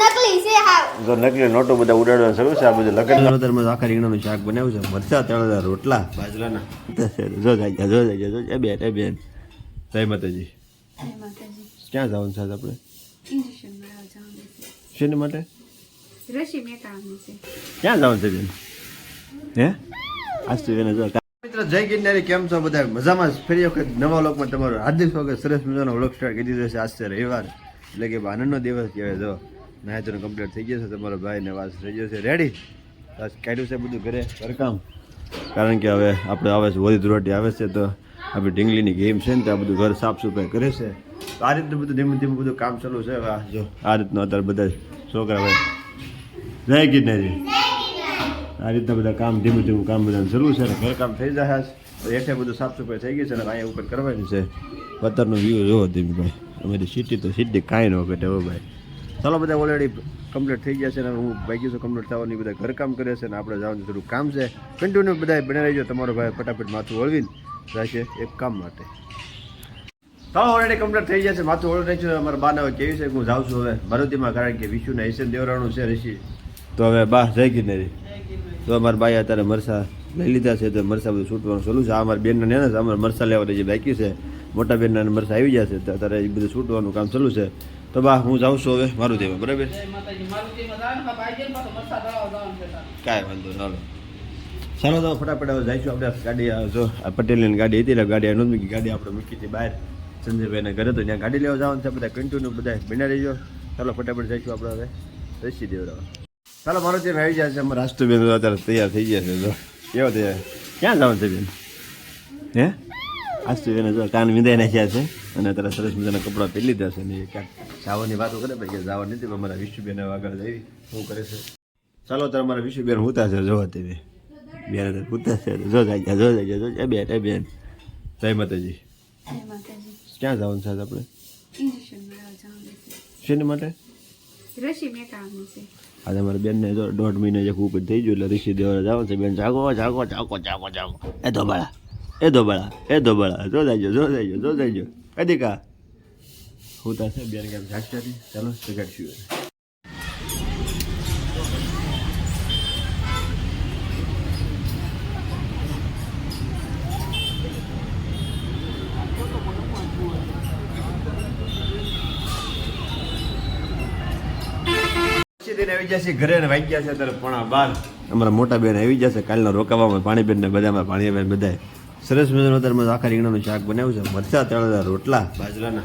નકલી છે હાવ. જો નકલી નોટો બધા ઉડાડવાનું શરૂ છે આ બધું લગન વધારમાં આખા રીંગણાનું શાક બનાવ્યું છે. મરચા તળેલા રોટલા. બાજરાના જો જાય જો જાય જો એ બેન એ બેન. જય માતાજી. ક્યાં જવાનું છે આપણે? શેની માટે? રસી મેકાવાની છે. ક્યાં જવાનું છે બેન? હે? આજ તો એને જો મિત્રો, જય ગિરનારી, કેમ છો બધા? મજામાં ફરી વખત નવા લોકમાં તમારું હાર્દિક સ્વાગત. સરસ મજાનો વ્લોગ સ્ટાર્ટ કરી દીધો છે આજ રવિવાર. એટલે કે આનંદનો દિવસ કહેવાય. જો નાય તો કમ્પ્લીટ થઈ ગયો છે તમારો ભાઈ ને વાસ થઈ ગયો છે. રેડી બસ કાઢ્યું છે બધું ઘરે, ઘરકામ. કારણ કે હવે આપણે આવે છે વધી ધુરાટી આવે છે, તો આપણી ઢીંગલીની ગેમ છે ને, તો આ બધું ઘર સાફ સફાઈ કરે છે. તો આ રીતનું બધું ધીમે ધીમે બધું કામ ચાલુ છે. આ જો, આ રીતનું અત્યારે બધા છોકરા ભાઈ જય ગિરનારી. આ રીતના બધા કામ ધીમું ધીમું કામ બધા શરૂ છે. ઘર કામ થઈ જાય છે એઠે બધું સાફ સફાઈ થઈ ગઈ છે અને અહીંયા ઉપર કરવાની છે. પથ્થરનો વ્યૂ જોવો ધીમીભાઈ અમારી સિટી તો સીટી કાંઈ ન ઘટે હો ભાઈ. ચાલો બધા ઓલરેડી કમ્પ્લીટ થઈ ગયા છે અને હું બાકી છું કમ્પ્લીટ થવાની બધા ઘર કામ કરે છે ને આપણે જવાનું થોડું કામ છે. કન્ટિન્યુ બધા બને રહીજો તમારો ભાઈ ફટાફટ માથું વળવીને રહેશે એક કામ માટે. ચાલો ઓલરેડી કમ્પ્લીટ થઈ જશે માથું ઓલરેડી છે. અમારા બાને હવે કેવી છે હું જાઉં છું હવે. મારુતિમાં કારણ કે વિશુને હિસેન દેવરાણું છે ઋષિ. તો હવે બા જય ગિરનારી તો અમારા ભાઈ અત્યારે મરસા લઈ લીધા છે તો મરસા બધું છૂટવાનું ચાલુ છે. આ અમારા બેનના ને છે અમારે મરસા લેવાની જે બાકી છે મોટા બેનના ને મરસા આવી જશે તો અત્યારે એ બધું છૂટવાનું કામ ચાલુ છે. તો બા હું જાઉં છું હવે મારું દેવા બરાબર? કાંઈ વાંધો ચાલો ચાલો તો ફટાફટ હવે જઈશું આપણે. ગાડી જો આ પટેલની ગાડી હતી ગાડી નહોતી મૂકી ગાડી આપણે મૂકી હતી બહાર. સંજયભાઈને ઘરે તો ત્યાં ગાડી લેવા જવાનું છે બધા કન્ટિન્યુ બધા બિના રહીજો. ચાલો ફટાફટ જઈશું આપણે હવે. રસી દેવડાવવા ચાલો મારો જે આવી જાય છે. અમારા રાષ્ટ્રબેન અત્યારે તૈયાર થઈ ગયા છે જો કેવો તૈયાર ક્યાં જવાનું છે બેન? હે? રાષ્ટ્રબેન જો કાન વિંધાઈ નાખ્યા છે અને અત્યારે સરસ મજાના કપડાં પહેરી લીધા છે ને એ ક્યાંક જાવાની વાતો કરે ભાઈ કે જાવા નથી પણ અમારા વિષ્ણુબેન આગળ જઈ શું કરે છે? ચાલો ત્યારે અમારા વિષ્ણુબેન હોતા છે જોવા તેવી બેન હુતા છે જો જાય જો જાય જો જાય બેન એ બેન. જય માતાજી. ક્યાં જવાનું છે આપણે? શેની માટે? રસી મેકાવાની છે. આજે અમારા બેનને જો દોઢ મહિને જે ખૂબ થઈ ગયું એટલે ઋષિ દેવા જવાનું છે. બેન, જાગો જાગો જાગો જાગો જાગો. એ ધોબાળા એ ધોબાળા એ ધોબાળા જો જાયજો જો જાયજો જો જાયજો કદી કા હું તાસે બેન કેમ જાગતા ચાલો, જગાડશું. દિન આવી જશે, ઘરે ને વાગી ત્યારે પોણા બાર. અમારા મોટા બેન આવી જશે, કાલના રોકાવામાં પાણી બેન ને બધામાં પાણી બેન બધા સરસ મજાનું અત્યારે આખા રીંગણાનું શાક બનાવ્યું છે. મરચા, તળેલા રોટલા, બાજરાના.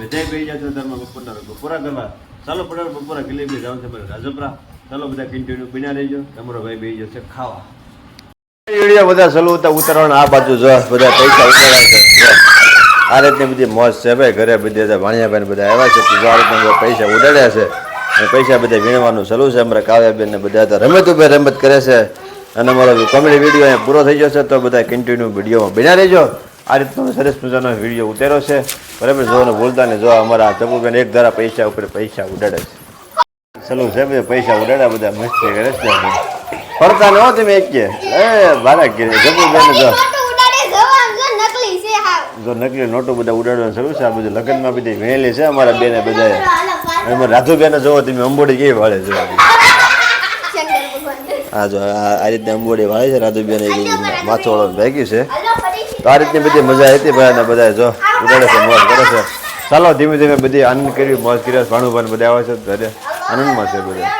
બધા પી જશે અત્યારમાં બપોરના બપોરા કરવા. ચાલો પડે બપોરા ગલી બી જવાનું છે બધા રાજપરા. ચાલો, બધા કન્ટિન્યુ બિના રહીજો. તમારો ભાઈ બે જશે ખાવા. બધા ચલો હતા આ બાજુ જો, બધા પૈસા ઉતરાય છે. આ રીતની બધી મોજ છે ભાઈ, ઘરે બધી ભાણિયાભાઈ બધા આવ્યા છે. બધા પૈસા ઉડાડ્યા છે. પૈસા બધા વીણવાનું સલું છે. અમારા કાવ્યાબેન ને બધા રમત ઉભે રમત કરે છે. અને અમારો કોમેડી વીડિયો અહીંયા પૂરો થઈ જશે તો બધા કન્ટિન્યુ વિડીયોમાં બન્યા રહેજો. આ રીતનો સરસ મજાનો વીડિયો ઉતાર્યો છે. બરાબર? જોવાનું ભૂલતા ને જો અમારા ચપુબેન એક ધારા પૈસા ઉપર પૈસા ઉડાડે છે. સલું છે બધા પૈસા ઉડાડ્યા, બધા મસ્તી કરે છે ફરતા ન તમે એક કે. એ ભારા કે. ચપુબેન જો. જો નકલી નોટો બધા ઉડાડવાનું શરૂ છે. આ બધું લગ્નમાં બધી વહેલી છે અમારા બેને બધા એમાં રાધુબેને જોવો તમે અંબોડી કેવી વાળે છે હા આ જો આ આ રીતે અંબોડી વાળે છે રાધુબેન એ માથો વાળો ભાગી છે. તો આ રીતની બધી મજા હતી ભાઈ અને બધા જો ઉડાડે છે મોજ કરે છે. ચાલો ધીમે ધીમે બધી આનંદ કરી મોજ કર્યા ભાણુભાઈ બધા આવે છે ઘરે આનંદમાં છે બધા.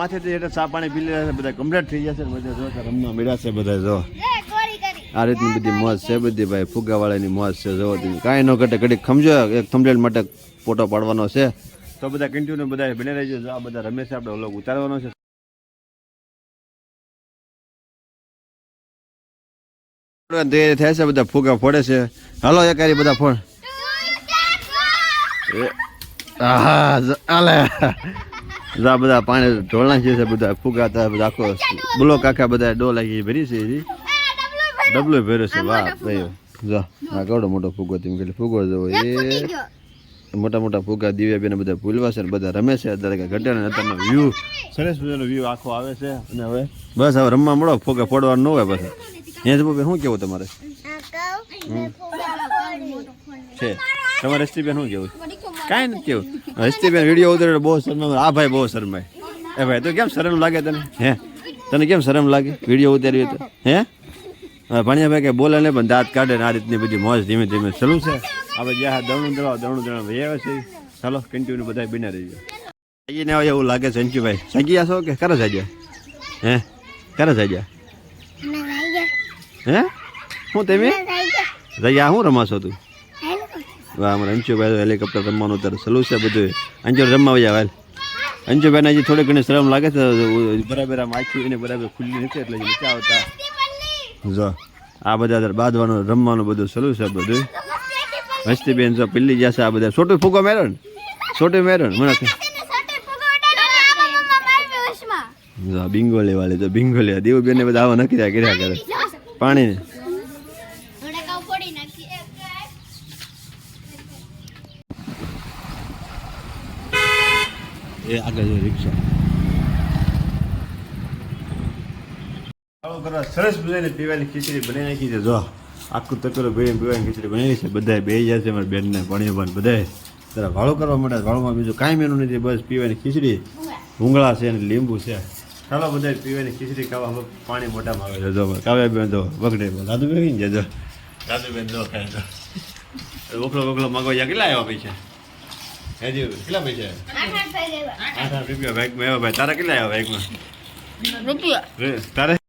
માથેથી એટલે ચા પાણી પી લીધા છે બધા કમ્પ્લીટ થઈ ગયા છે બધા જો રમવા મળ્યા છે બધા જો. એ ગોળી કરી. આ રીતની બધી મોજ છે બધી ભાઈ ફુગાવાળાની મોજ છે જો તમે. કાંઈ ન ઘટે ઘડીક સમજો એક થંભલેલ માટે ફોટો પાડવાનો છે. તો બધા કન્ટિન્યુ બધા બને રહેજો. જો આ બધા રમેશ આપણે વ્લોગ ઉતારવાનો છે. તૈયારી થાય છે બધા ફૂગા ફોડે છે. હાલો એક હારી બધા ફોડ. આહા જ- આલે. જા બધા પાણી ઢોળ નાખીએ છે બધા ફૂગા હતા બધા આખો બોલો કાકા બધા ડો લાગી ભરી છે. ડબલો ભર્યો. છે વાહ ભાઈ જો આ ગોડો મોટો ફૂગો તેમ કે ફૂગો જવો. એ. મોટા મોટા ફુગા દિવ્યા બેન બધા ભૂલવા છે ને બધા રમે છે અત્યારે કે ઘટે ને અત્યારનો વ્યૂ સરસ મજાનો વ્યૂ આખો આવે છે. અને હવે? બસ હવે રમવા મળો ફુગા ફોડવાનું ન હોય બસ અહીંયા જ શું કેવું તમારે? છે. તમારે હસ્તીબેન શું કેવું? કાંઈ નથી કેવું. હસ્તીબેન વીડિયો ઉતરે બહુ શરમ આ ભાઈ બહુ શરમાય એ ભાઈ તો કેમ શરમ લાગે તને? હે? તને કેમ શરમ લાગે? વીડિયો ઉતાર્યો તો? હે? હવે ભણ્યા ભાઈ કે બોલે ને પણ દાંત કાઢે ને આ રીતની બધી મોજ ધીમે ધીમે ચાલુ છે. હવે જ્યાં દણું દળાવ દણું દળાવ ભાઈ આવે છે. ચાલો કન્ટિન્યુ બધા બિના રહી જાય ને હવે એવું લાગે છે અંચુભાઈ સંગીયા છો કે કરે સાજ્યા હે? કરે સાજ્યા હે? હું તમે રૈયા શું રમાશો તું? વાહ અમારે અંશુભાઈ હેલિકોપ્ટર રમવાનું અત્યારે સલું છે બધું. અંજુ રમવા જાય હાલ. અંશુભાઈને હજી થોડી ઘણી શરમ લાગે છે. બરાબર આમ આખી એને બરાબર ખુલ્લી નથી એટલે નીચે આવતા. જો, આ બધા બાંધવાનું, રમવાનું બધું સલું છે બધું. હસ્તી બેન જો પીલી જશે આ બધા. છોટું ફૂગો મેરો ને? છોટું મેરો ને? મને. જો વાળી તો બિંગોલી દેવું બેન બધા આવા નક્કી કર્યા કરે. પાણી એ આગળ રિક્ષા. કરવા સરસ મજાની પીવાની ખીચડી બનાવી નાખી છે. જો આખું તકરો ભાઈ પીવાની ખીચડી બનાવી છે. બધા બે જાય છે મારા બેનને ભણી પણ બધાએ જરા વાળો કરવા માંડ્યા વાળોમાં બીજું કાંઈ મેનુ નથી બસ પીવાની ખીચડી. ભૂંગળા છે અને લીંબુ છે. ચાલો બધા પીવાની ખીચડી ખાવા પાણી મોટામાં આવે છે. જો કાવ્યા બેન તો વગડે દાદુ બેન જજો દાદુ બેન જો ખાય તો વખલો વખલો મગવા કેટલા આવ્યા પૈસા? હેજી કેટલા પૈસા? આઠ આઠ રૂપિયા બાઈકમાં આવ્યા ભાઈ. તારા કેટલા આવ્યા બાઈકમાં રૂપિયા. તારે?